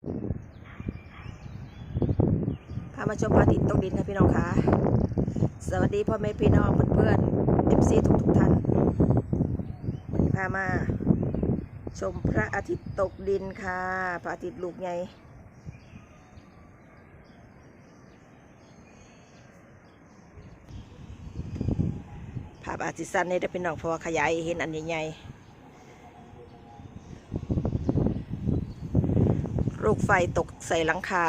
พามาชมพระอาทิตย์ตกดินค่ะพี่น้องคะสวัสดีพ่อแม่พี่น้องเพื่อนๆเอฟซีทุกทุกๆท่านวันนี้พามา ชมพระอาทิตย์ตกดินค่ะ พระอาทิตย์ลูกใหญ่ภาพอาทิตย์สั้นนี่ได้เป็นน้องพราะว่าขยายเห็นอันใหญ่ๆลูก ไฟตกใส่หลังคา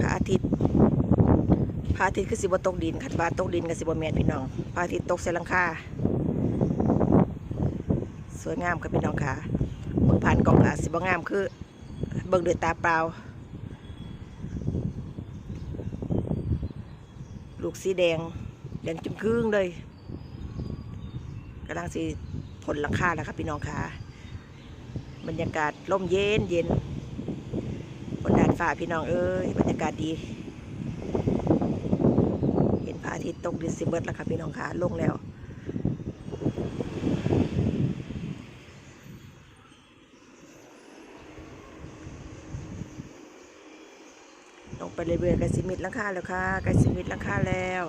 พระอาทิตย์ พระอาทิตย์คือสิบตกดินคันว่าตกดินกับสิบแมนพี่น้อง พระอาทิตย์ตกใส่หลังคา สวยงามครับพี่น้องค่ะเบิ่งผ่านกล้องค่ะสิบงามคือ เบิ่งด้วยตาเปล่า ลูกสีแดง แดงจุ่มครึ่งเลยกำลังสิ ผลหลังคาแล้วครับพี่น้องค่ะบรรยากาศร่มเย็นเย็นบนดาดฟ้าพี่น้องเอ้ยบรรยากาศดี เห็นพระอาทิตย์ตกดินสิเบิดแล้วค่ะพี่น้องค่ะลงแล้วลงไปเรื่อยๆไกสิมิดลังคาแล้วค่ะไกสิมิดลังคาแล้ว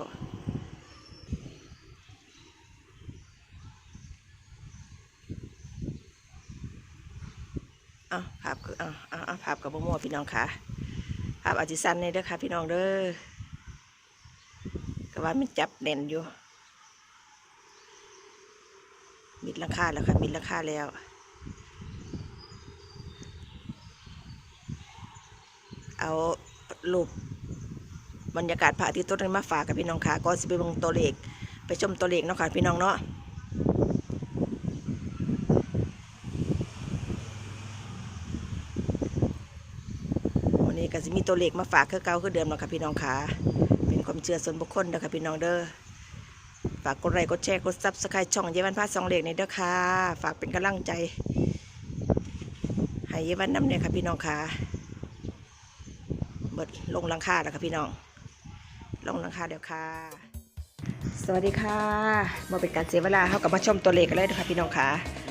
เอาภาพคือเอาเอาเอาภาพกับโมโมพี่น้องค่ะภาพอาจิสันนี่เด้อค่ะ พี่น้องเด้อก็ว่ามันจับแน่นอยู่มิดลังคาแล้วค่ะมิดลังคาแล้วเอารูปบรรยากาศพระอาทิตย์ตกดินมาฝากกับพี่น้องค่ะก็สิไปเบิ่งตัวเลขไปชมตัวเลขเนาะค่ะพี่น้องเนาะวันนี้ ก็สิมีตัวเลขมาฝากคือเก่าคือเดิมเนาะค่ะพี่น้องค่ะเป็นความเชื่อส่วนบุคคลเด้อค่ะพี่น้องเด้อฝากกดไลค์กดแชร์กดซับสไครต์ช่องเยวันพาสองเลขในเด้อค่ะฝากเป็นกำลังใจให้เยวันน้ำเนี่ยค่ะพี่น้องค่ะเบิดลงหลังคาแล้วค่ะพี่น้อง ลงหลังคาเดี๋ยวค่ะ สวัสดีค่ะมาเป็นการเสียเวลาเข้ากับมาชมตัวเลขกันเลยนะคะพี่น้องค่ะ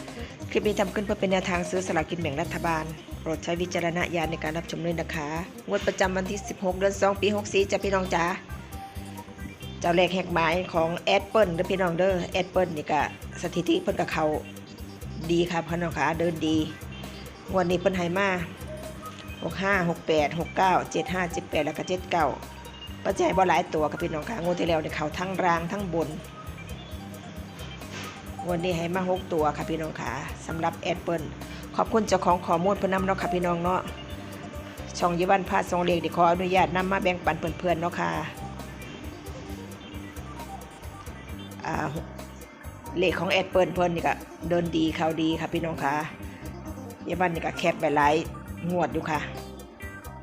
คลิปนี้ทำขึ้นเพื่อเป็นแนวทางซื้อสลากกินแบ่งรัฐบาล โปรดใช้วิจารณญาณในการรับชมด้วยนะคะ งวดประจำวันที่ 16 เดือน 2 ปี 64จะพี่น้องจ๋า เจ้าเลขแหกหมายของแอดเปิลเด้อพี่น้องเด้อ แอดเปิลนี่ก็สถิติเพิ่นกับเขาดีค่ะพี่น้องค่ะเดินดี งวดนี้เพิ่นให้มาหกห้าหกแปดหกเก้าเจ็ดห้าเจ็ดแล้วก็เจ็ดเก้าปัจจัยบ่หลายตัวกับพี่น้องค่ะงวดที่แล้วเนี่ยเขาทั้งรางทั้งบน วันนี้ให้มาหกตัวค่ะพี่น้องค่ะสำหรับแอดเปิลขอบคุณเจ้าของข้อมูลเพื่อนำเนาะค่ะพี่น้องเนาะช่องยิวันพาทรงเลียงดิขออนุญาตนำมาแบ่งปันเพื่อนๆเนาะค่ะอ่าเลขของแอดเปิลเพิ่นนี่ก็เดินดีเขาดีค่ะพี่น้องค่ะยิวันนี่ก็แคบไปหลายงวดอยู่ค่ะ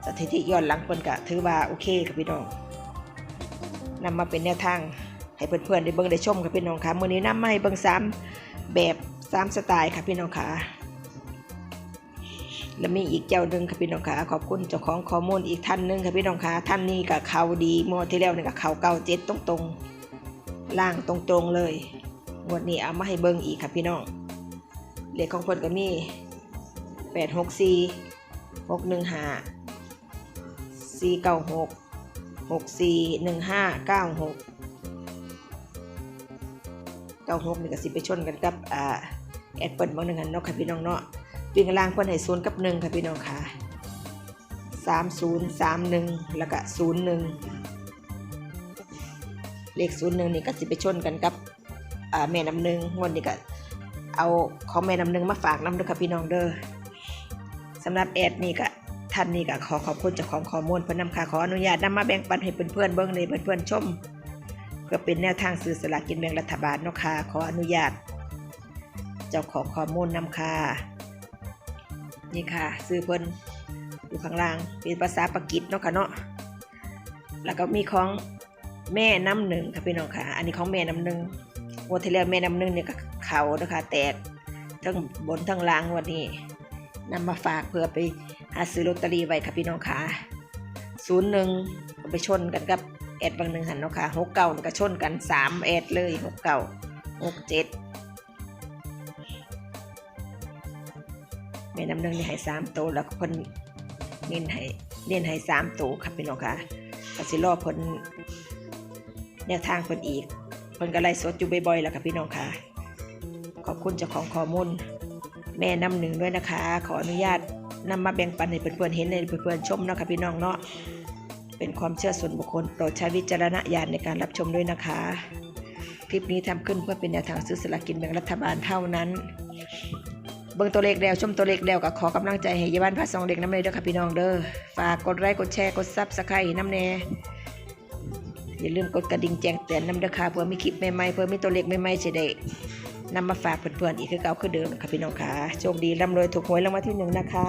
สถิติย้อนหลังเพิ่นกะถือว่าโอเคค่ะพี่น้องนำมาเป็นแนวทาง ให้เพื่อนๆได้เบิ่งได้ชมค่ะพี่น้องค่ะมื้อนี้นำมาให้เบิ่งซ้ำแบบซ้ำสไตล์ค่ะพี่น้องค่ะแล้วมีอีกเจ้าหนึ่งค่ะพี่น้องค่ะขอบคุณเจ้าของข้อมูลอีกท่านหนึงค่ะพี่น้องค่ะท่านนี้กับเขาดีงวดที่แล้วนี่กับเขาเก้าเจ็ดตรงๆล่างตรงๆเลยงวดนี้เอามาให้เบิ่งอีกค่ะพี่น้องเลขของเพิ่นก็มีแปดหกสี่หกหนึ่งห้าสี่เก้าหกหกสี่หนึ่งห้าเก้าหก เก้าหกนี่ก็สิไปชนกันกับอ่าแอดเปิลบางหนึ่งอันเนาะค่ะพี่น้องเนาะวิ่งล่างเพิ่นให้ศูนย์กับหนึ่งค่ะพี่น้องค่ะสามศูนย์สามหนึ่งแล้วก็ศูนย์หนึ่งเลขศูนย์หนึ่งนี่ก็สิไปชนกันกับอ่าแม่น้ำหนึ่งวันนี้ก็เอาของแม่น้ำหนึ่งมาฝากน้ำเด้อค่ะพี่น้องเด้อสำหรับแอดนี่ก็ท่านนี่ก็ขอขอบคุณเจ้าของข้อมูลเพื่อนนำค่ะขออนุญาตนำมาแบ่งปันให้เพื่อนๆเบิ่งในเพื่อนๆชม เพื่อเป็นแนวทางซื้อสลากกินแบ่งรัฐบาลเนาะค่ะขออนุญาต เจ้าของข้อมูลนำค่ะนี่ค่ะซื้อเพิ่นอยู่ข้างล่างเป็นภาษาปากีสเนาะค่ะเนาะแล้วก็มีของแม่น้ำหนึ่งค่ะพี่น้องค่ะ อันนี้ของแม่น้ำหนึ่งวันที่แล้วแม่น้ำหนึ่งเนี่ยก็เขานะคะแตกทั้งบนทั้งล่างงวันนี้นำมาฝากเพื่อไปหาซื้อลอตเตอรี่ไว้ค่ะพี่น้องค่ะศูนย์หนึ่งไปชนกันกับ แอดบางหนึ่งหันเนาะค่ะหกเก้าก็ชนกันสามแอดเลยหกเก้าหกเจ็ดแม่น้ำหนึ่งนี่ให้สามโตวแล้วเพิ่นเน้นให้เน้นให้สามโตวครับพี่น้องค่ะกสิรอเพิ่นแนวทางเพิ่นอีกเพิ่นก็ไล่สดอยู่บ่อยๆแล้วค่ะพี่น้องค่ะ ขอบคุณเจ้าของข้อมูลแม่น้ำหนึ่งด้วยนะคะ ขออนุญาตนำมาแบ่งปันให้เพื่อนๆเห็นให้เพื่อนๆชมเนาะค่ะพี่น้องเนาะ เป็นความเชื่อส่วนบุคคล โปรดใช้วิจารณญาณในการรับชมด้วยนะคะ คลิปนี้ทำขึ้นเพื่อเป็นแนวทางซื้อสลากกินแบ่งรัฐบาลเท่านั้น เบิ่งตัวเลขแล้วชมตัวเลขแล้วก็ขอกำลังใจให้ยายบ้านพาสองเด็กน้ำเนยเด้อค่ะพี่น้องเด้อ ฝากกดไลค์กดแชร์กดซับสไครต์น้ำแน่อย่าลืมกดกระดิ่งแจ้งเตือนน้ำเด้อค่ะเพื่อมีคลิปใหม่ๆเพื่อมีตัวเลขใหม่ๆจะได้นำมาฝากเพื่อนๆอีกคือเก่าคือเดิมค่ะพี่น้องค่ะโชคดีร่ำรวยถูกหวยรางวัลที่หนึ่งนะคะ